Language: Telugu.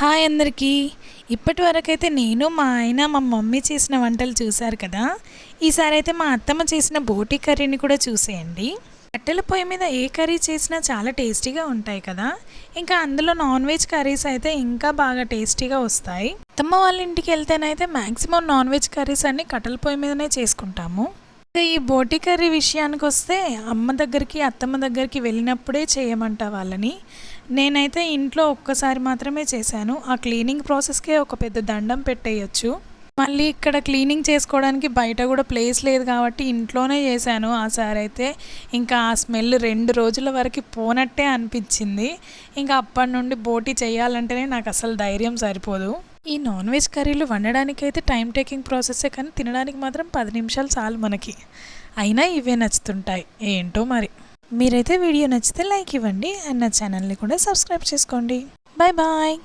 హాయ్ అందరికీ. ఇప్పటి వరకైతే నేను మా ఆయన మా మమ్మీ చేసిన వంటలు చూశారు కదా. ఈసారి అయితే మా అత్తమ్మ చేసిన బోటి కర్రీని కూడా చూసేయండి. కట్టెల పొయ్యి మీద ఏ కర్రీ చేసినా చాలా టేస్టీగా ఉంటాయి కదా. ఇంకా అందులో నాన్ వెజ్ కర్రీస్ అయితే ఇంకా బాగా టేస్టీగా వస్తాయి. అత్తమ్మ వాళ్ళ ఇంటికి వెళ్తేనైతే మ్యాక్సిమం నాన్ వెజ్ కర్రీస్ అన్ని కట్టెల పొయ్యి మీదనే చేసుకుంటాము. ఇంకా ఈ బోటి కర్రీ విషయానికి వస్తే అమ్మ దగ్గరికి అత్తమ్మ దగ్గరికి వెళ్ళినప్పుడే చేయమంట వాళ్ళని. నేనైతే ఇంట్లో ఒక్కసారి మాత్రమే చేశాను. ఆ క్లీనింగ్ ప్రాసెస్కే ఒక పెద్ద దండం పెట్టేయచ్చు. మళ్ళీ ఇక్కడ క్లీనింగ్ చేసుకోవడానికి బయట కూడా ప్లేస్ లేదు కాబట్టి ఇంట్లోనే చేశాను ఆ సారి అయితే. ఇంకా ఆ స్మెల్ రెండు రోజుల వరకు పోనట్టే అనిపించింది. ఇంకా అప్పటి నుండి బోటి చేయాలంటేనే నాకు అసలు ధైర్యం సరిపోదు. ఈ నాన్ వెజ్ కర్రీలు వండడానికి అయితే టైం టేకింగ్ ప్రాసెస్సే కానీ తినడానికి మాత్రం పది నిమిషాలు చాలు మనకి. అయినా ఇవే నచ్చుతుంటాయి. ఏంటో మరి. మీరైతే వీడియో నచ్చితే లైక్ ఇవ్వండి అండ్ నా ఛానల్ని కూడా సబ్స్క్రైబ్ చేసుకోండి. Bye bye.